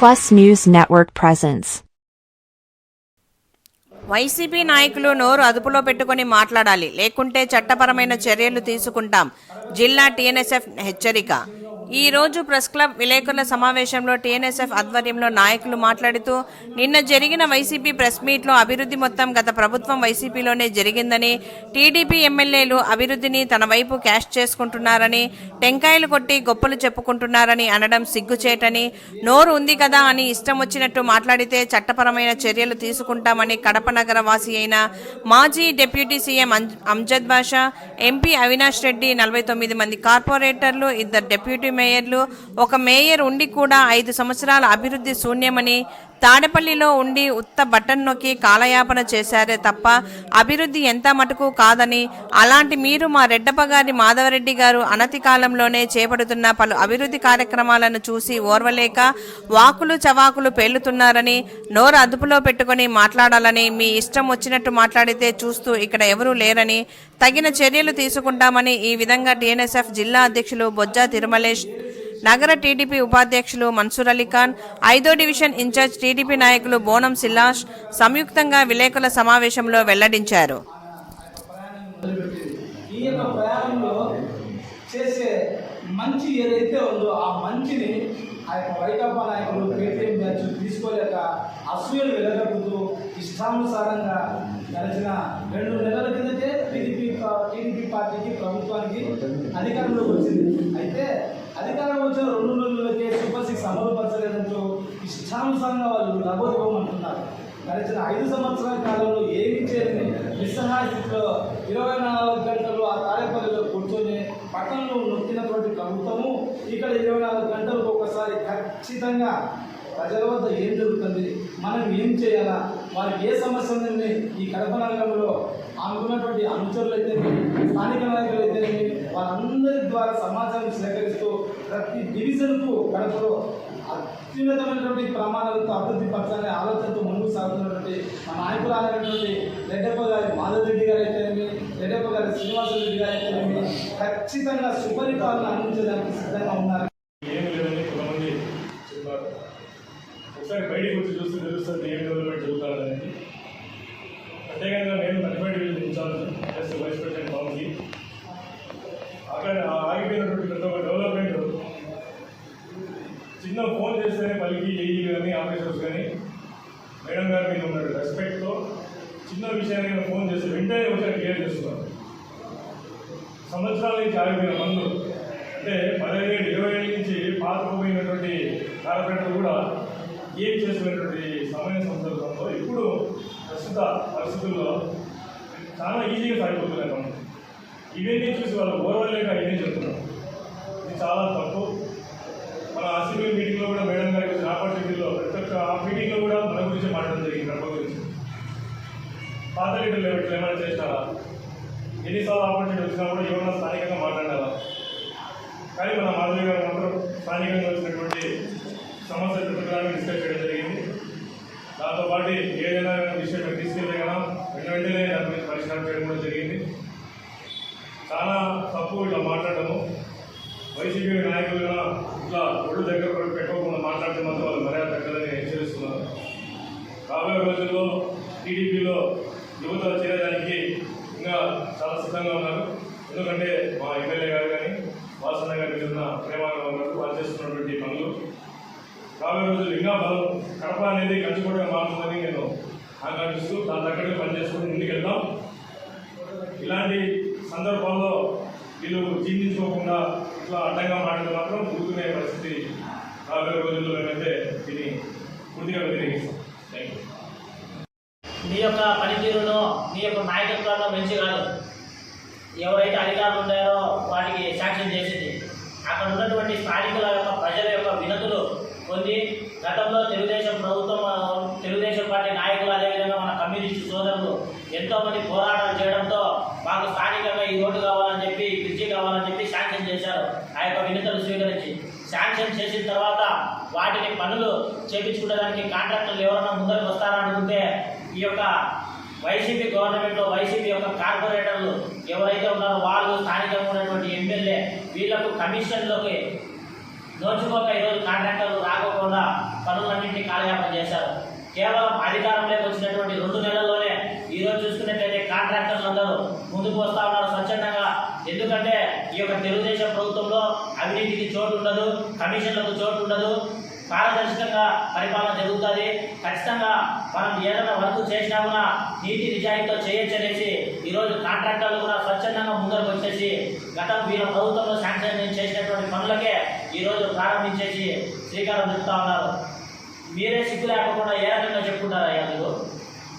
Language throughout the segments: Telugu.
Plus News Network presents. YCP నాయకులు నోరు అదుపులో పెట్టుకొని మాట్లాడాలి. లేకుంటే చట్టపరమైన చర్యలు తీసుకుంటాం. జిల్లా టీఎన్ఎస్ఎఫ్ హెచ్చరిక. ఈ రోజు ప్రెస్ క్లబ్ విలేకరుల సమావేశంలో టీఎన్ఎస్ఎఫ్ ఆధ్వర్యంలో నాయకులు మాట్లాడుతూ నిన్న జరిగిన వైసీపీ ప్రెస్ మీట్లో అభివృద్ధి మొత్తం గత ప్రభుత్వం వైసీపీలోనే జరిగిందని టీడీపీ ఎమ్మెల్యేలు అభివృద్ధిని తన వైపు క్యాష్ చేసుకుంటున్నారని టెంకాయలు కొట్టి గొప్పలు చెప్పుకుంటున్నారని అనడం సిగ్గుచేటని నోరు ఉంది కదా అని ఇష్టం వచ్చినట్టు మాట్లాడితే చట్టపరమైన చర్యలు తీసుకుంటామని కడప నగర వాసి అయిన మాజీ డిప్యూటీ సీఎం అంజ్- అంజద్ బాషా ఎంపీ అవినాష్ రెడ్డి నలభై తొమ్మిది మంది కార్పొరేటర్లు ఇద్దరు డిప్యూటీ మేయర్లు. ఒక మేయర్ ఉండి కూడా ఐదు సంవత్సరాల అభివృద్ధి శూన్యమని తాడపల్లిలో ఉండి ఉత్త బటన్ నొక్కి కాలయాపన చేశారే తప్ప అభివృద్ధి ఎంత మటుకు కాదని అలాంటి మీరు మా రెడ్డప్ప గారి మాధవరెడ్డి గారు అనతి కాలంలోనే చేపడుతున్న పలు అభివృద్ధి కార్యక్రమాలను చూసి ఓర్వలేక వాకులు చవాకులు పేలుతున్నారని నోరు అదుపులో పెట్టుకొని మాట్లాడాలని మీ ఇష్టం వచ్చినట్టు మాట్లాడితే చూస్తూ ఇక్కడ ఎవరూ లేరని తగిన చర్యలు తీసుకుంటామని ఈ విధంగా టీఎన్ఎస్ఎఫ్ జిల్లా అధ్యక్షులు బొజ్జా తిరుమలేష్ నగర టీడీపీ ఉపాధ్యక్షులు మన్సూర్ అలీ ఖాన్ ఐదో డివిజన్ ఇన్ఛార్జ్ టీడీపీ నాయకులు బోనం సిల్లాష్ సంయుక్తంగా విలేకరుల సమావేశంలో వెల్లడించారు. చేసే మంచి ఏదైతే ఉందో ఆ మంచిని ఆ యొక్క నాయకులు పేటీఎం బ్యాచ్ తీసుకోలేక అసూయలు ఇష్టానుసారంగా గడిచిన రెండు నెలల కిందటే టీడీపీ టీడీపీ పార్టీకి ప్రభుత్వానికి అధికారంలోకి వచ్చింది. అయితే అధికారం వచ్చిన రెండు నెలలకే సూపర్ సిక్స్ అమలుపరచలేదంటూ ఇష్టానుసారంగా వాళ్ళు నగోదిపోమంటున్నారు గడిచిన ఐదు సంవత్సరాల కాలంలో ఏమి చేయని నిస్సహాయ స్థితిలో ఇరవై నాలుగు గంటలు ఆ తాడేపల్లిలో కూర్చొని పట్టణంలో నొక్కినటువంటి ప్రభుత్వము ఇక్కడ ఇరవై నాలుగు గంటలకు ఒకసారి ఖచ్చితంగా ప్రజల వద్ద ఏం జరుగుతుంది? మనం ఏం చేయాలా? వారికి ఏ సమస్య ఉందండి? ఈ కడప నగరంలో అనుకున్నటువంటి అనుచరులు అయితేనేమి స్థానిక నాయకులు అయితేనే వారందరి ద్వారా సమాచారం సేకరిస్తూ ప్రతి డివిజన్కు కడపలో అత్యున్నతమైనటువంటి ప్రమాణాలతో అభివృద్ధి పరచాలనే ఆలోచనతో ముందుకు సాగుతున్నటువంటి మా నాయకురాలైనటువంటి రెడ్డప్ప గారి మాధవరెడ్డి గారు అయితేనేమి రెడ్డప్ప గారి శ్రీనివాస రెడ్డి గారు అయితేనేమి ఖచ్చితంగా సుపరిపాలన అందించడానికి సిద్ధంగా ఉన్నారు. ఒకసారి బయటికి వచ్చి చూస్తే తెలుస్తుంది ఏం డెవలప్మెంట్ జరుగుతారనేది ప్రత్యేకంగా నేను థర్టీ వెళ్ళి ఇన్ఛార్జ్ ఎస్ వైస్ ప్రెసిడెంట్ బాబుకి. అక్కడ ఆగిపోయినటువంటి ప్రతి ఒక్క డెవలప్మెంట్ చిన్న ఫోన్ చేస్తేనే పలికి ఏఈ కానీ ఆఫీసర్స్ కానీ మేడం గారు మీద ఉన్న రెస్పెక్ట్తో చిన్న విషయాన్ని ఫోన్ చేస్తే వెంటనే ఒకసారి క్లియర్ చేస్తున్నాను. సంవత్సరాల నుంచి ఆగిపోయిన పనులు అంటే పదిహేడు ఇరవై ఏళ్ళ నుంచి పాతకపోయినటువంటి కార్పొరేటర్ కూడా ఏం చేసినటువంటి సమయ సందర్భంలో ఇప్పుడు ప్రస్తుత పరిస్థితుల్లో చాలా ఈజీగా సాగిపోతున్నాయి మనం ఇవన్నీ చూసి వాళ్ళు ఓర్వలేక ఇవన్నీ చెప్తున్నారు ఇది చాలా తప్పు. మన అసెంబ్లీ మీటింగ్లో కూడా మేడం గారి వచ్చిన ఆపర్చునిటీలో ప్రతి ఒక్క ఆ మీటింగ్లో కూడా మన గురించి మాట్లాడడం జరిగింది గర్భ గురించి. పాత లీటర్లు ఇట్లా ఏమైనా చేసినారా? ఎన్నిసార్లు ఆపర్చునిటీ వచ్చినా కూడా ఏమన్నా స్థానికంగా మాట్లాడాలా? కానీ మన మాధవి గారు మాత్రం స్థానికంగా వచ్చినటువంటి సమస్య పెట్టడానికి డిస్కస్ చేయడం జరిగింది. దాంతోపాటు ఏదైనా విషయం మీరు తీసుకెళ్తే కదా వెంట వెంటనే దాని మీద పరిష్కారం చేయడం కూడా జరిగింది. చాలా తప్పు ఇట్లా మాట్లాడటము. వైసీపీ నాయకులుగా ఇట్లా ఒళ్ళు దగ్గర కూడా పెట్టుకోకుండా మాట్లాడితే మాత్రం వాళ్ళు మర్యాద తగ్గదని హెచ్చరిస్తున్నారు రాబోయే రోజుల్లో టీడీపీలో యువత చేరడానికి ఇంకా చాలా సిద్ధంగా ఉన్నారు. ఎందుకంటే మా ఎమ్మెల్యే గారు కానీ వాసన గారి మీద ఉన్న గారు వాళ్ళు చేస్తున్నటువంటి పనులు. రాబోయే రోజులు ఇంకా బలం కడప అనేది కంచుకోవడం మారుతుందని నేను ఆకాంక్షిస్తూ దాని దగ్గరే పనిచేసుకుని ముందుకెళ్తాం ఇలాంటి సందర్భాల్లో వీళ్ళు జీర్ణించుకోకుండా ఇట్లా అడ్డంగా మాట్లాడితే మాత్రం కూర్చునే పరిస్థితి రాబోయే రోజుల్లో మేమైతే దీన్ని పూర్తిగా వ్యతిరేకిస్తాం. థ్యాంక్ యూ మీ యొక్క పనితీరును మీ యొక్క నాయకత్వాన్ని మంచి కాదు. ఎవరైతే అధికారులు ఉన్నారో వాటికి శాంక్షన్ చేసింది. అక్కడ ఉన్నటువంటి స్థానికుల యొక్క ప్రజల యొక్క వినతులు పొంది గతంలో తెలుగుదేశం ప్రభుత్వం తెలుగుదేశం పార్టీ నాయకులు అదేవిధంగా మన కమ్యూనిస్టు సోదరులు ఎంతోమంది పోరాటాలు చేయడంతో మాకు స్థానికంగా ఈ రోడ్డు కావాలని చెప్పి బ్రిడ్జి కావాలని చెప్పి శాంక్షన్ చేశారు. ఆ యొక్క వినతులు స్వీకరించి శాంక్షన్ చేసిన తర్వాత వాటిని పనులు చేపించుకోవడానికి కాంట్రాక్టర్లు ఎవరైనా ముందరకు వస్తారనుకుంటే ఈ యొక్క వైసీపీ గవర్నమెంట్లో వైసీపీ యొక్క కార్పొరేటర్లు ఎవరైతే ఉన్నారో వాళ్ళు స్థానికంగా ఉన్నటువంటి ఎమ్మెల్యే వీళ్ళకు కమిషన్లోకి నోచుకోక ఈరోజు కాంట్రాక్టర్లు రాకపోకుండా పనులన్నింటినీ కాలయాపన చేశారు. కేవలం అధికారంలోకి వచ్చినటువంటి రెండు నెలల్లోనే ఈ రోజు చూసుకున్నట్లయితే కాంట్రాక్టర్లు అందరూ ముందుకు వస్తూ ఉన్నారు స్వచ్ఛందంగా. ఎందుకంటే ఈ యొక్క తెలుగుదేశం ప్రభుత్వంలో అవినీతికి చోటు ఉండదు కమిషన్లకు చోటు ఉండదు. పారదర్శకంగా పరిపాలన జరుగుతుంది. ఖచ్చితంగా మనం ఏదైనా వర్క్ చేసినా కూడా నీతి నిజాయితీతో చేయొచ్చు అనేసి ఈరోజు కాంట్రాక్టర్లు కూడా స్వచ్ఛందంగా ముందరకు వచ్చేసి గత వీళ్ళ ప్రభుత్వంలో శాంక్షన్ చేసినటువంటి పనులకే ఈరోజు ప్రారంభించేసి శ్రీకారం చుడతా ఉన్నారు. మీరే సిగ్గు లేకుండా ఏ రకంగా చెప్పుకుంటారయ్యా మీరు?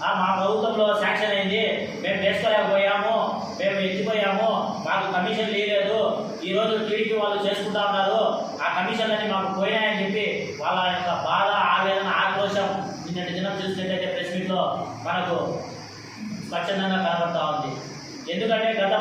మా ప్రభుత్వంలో శాంక్షన్ అయింది. మేము వేసుకోలేకపోయాము. మేము ఎత్తిపోయాము. మాకు కమిషన్ లేదు. ఈరోజు టీడీపీ వాళ్ళు చేసుకుంటా ఉన్నారు. ఆ కమిషన్లన్నీ మాకు పోయినాయని చెప్పి వాళ్ళ యొక్క బాధ ఆవేదన ఆక్రోశం నిన్నటి దినం చూసినట్టయితే ప్రెస్ మీట్లో మనకు స్వచ్ఛందంగా కనబడతా ఉంది. ఎందుకంటే గత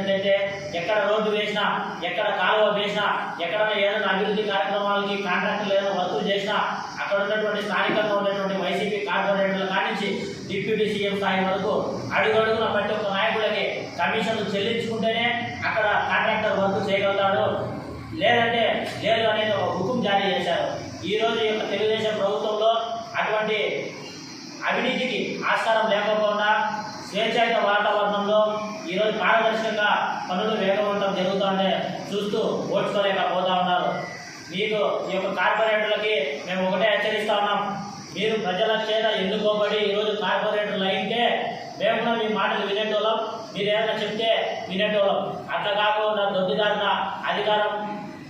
చూసినట్లయితే ఎక్కడ రోడ్డు వేసినా ఎక్కడ కాలువ వేసినా ఎక్కడ ఏదైనా అభివృద్ధి కార్యక్రమాలకి కాంట్రాక్టులు ఏదైనా వర్కులు చేసినా అక్కడ ఉన్నటువంటి స్థానికంగా ఉన్నటువంటి వైసీపీ కార్పొరేటర్ల కానించి డిప్యూటీ సీఎం స్థాయి వరకు అడుగడుగున ప్రతి ఒక్క నాయకులకి కమిషన్లు చెల్లించుకుంటేనే అక్కడ కాంట్రాక్టర్ వర్క్ చేయగలుగుతాడు. లేదంటే లేదు అనేది ఒక హుకుం జారీ చేశారు. ఈ రోజు యొక్క తెలుగుదేశం ప్రభుత్వంలో అటువంటి అవినీతికి ఆస్కారం లేకపోకుండా స్వేచ్ఛాయుత వాతావరణంలో ఈరోజు పారదర్శకంగా పనులు వేగవంతం జరుగుతుంటే చూస్తూ ఓడ్చుకోలేకపోతా ఉన్నారు. మీకు ఈ యొక్క కార్పొరేటర్లకి మేము ఒకటే హెచ్చరిస్తా ఉన్నాం. మీరు ప్రజల చేత ఎన్నుకోబడి ఈరోజు కార్పొరేటర్లు అయితే మేము కూడా మీ మాటలు వినేటోళ్ళం. మీరు ఏమైనా చెప్తే వినేటోళ్ళం. అట్లా కాకుండా దొడ్డిదారిన అధికారం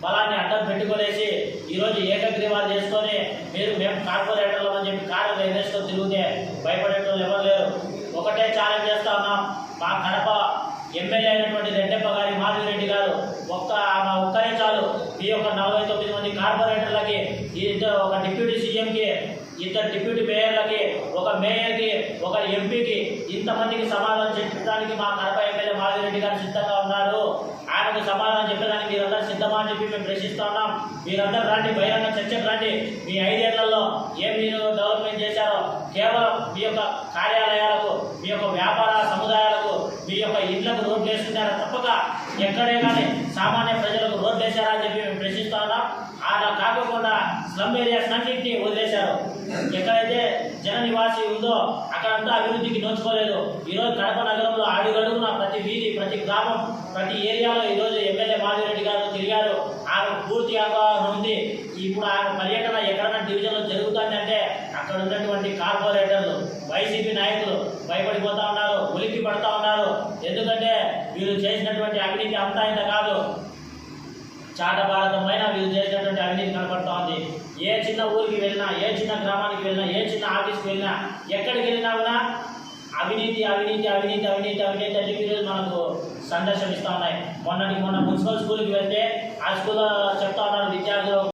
బలాన్ని అడ్డం పెట్టుకునేసి ఈరోజు ఏకగ్రీవాలు చేసుకొని మీరు మేము కార్పొరేటర్ అని చెప్పి కారు ఎగరేసుకొని తిరిగితే భయపడేటోళ్ళు ఎవరు లేరు ఒకటే ఛాలెంజ్ చేస్తా ఉన్నాం మా కడప ఎమ్మెల్యే అయినటువంటి రెడ్డప్ప గారి మాధవిరెడ్డి గారు ఒక్క ఒక్కరే చాలు. ఈ యొక్క నలభై తొమ్మిది మంది కార్పొరేటర్లకి ఈ ఇద్దరు ఒక డిప్యూటీ సీఎంకి ఇద్దరు డిప్యూటీ మేయర్లకి ఒక మేయర్కి ఒక ఎంపీకి ఇంతమందికి సమాధానం చెప్పడానికి మా కడప ఎమ్మెల్యే మాధవిరెడ్డి గారు సిద్ధంగా ఉన్నారు. ఆయనకు సమాధానం చెప్పడానికి మీరందరూ సిద్ధమా అని చెప్పి మేము ప్రశ్నిస్తా ఉన్నాం. మీరందరూ రండి బహిరంగ చర్చకు రండి. మీ ఐదేళ్ళలో ఏం మీరు డెవలప్మెంట్ చేశారో కేవలం మీ యొక్క కార్యాలయాలకు మీ యొక్క వ్యాపార సముదాయాలకు మీ యొక్క ఇండ్లకు రోడ్లు వేసుకున్నారా తప్పక? ఎక్కడే కానీ సామాన్య ప్రజలకు రోడ్లు వేశారా అని చెప్పి మేము ప్రశ్నిస్తా ఉన్నాం. అలా కాకుండా స్లమ్ ఏరియాస్ అన్నింటినీ వదిలేశారు. ఎక్కడైతే జన నివాసి ఉందో అక్కడంతా అభివృద్ధికి నోచుకోలేదు. ఈరోజు కడప నగరంలో అడుగడుగున ప్రతి వీధి ప్రతి గ్రామం ప్రతి ఏరియాలో ఈరోజు ఎమ్మెల్యే మాధవిరెడ్డి గారు తిరిగారు. ఆమె పూర్తి అవగాహన ఉంది. ఇప్పుడు ఆమె పర్యటన ఎక్కడైనా డివిజన్లో జరుగుతుందంటే అక్కడ ఉన్నటువంటి కార్పొరేటర్లు వైసీపీ నాయకులు భయపడిపోతా ఉన్నారు ఉలిక్కి పడతా ఉన్నారు. ఎందుకంటే వీరు చేసినటువంటి అవినీతి అంతా ఇంత కాదు. చాట భారతమైన వీళ్ళు చేసినటువంటి అవినీతి కనపడతా ఉంది ఏ చిన్న ఊరికి వెళ్ళినా ఏ చిన్న గ్రామానికి వెళ్ళినా ఏ చిన్న ఆఫీస్కి వెళ్ళినా ఎక్కడికి వెళ్ళినా కూడా అవినీతి అవినీతి అవినీతి అవినీతి అవినీతి అంటే ఈరోజు మనకు సందర్శనిస్తూ ఉన్నాయి. మొన్నటి మొన్న మున్సిపల్ స్కూల్కి వెళ్తే ఆ స్కూల్లో చెప్తా ఉన్నారు విద్యార్థులు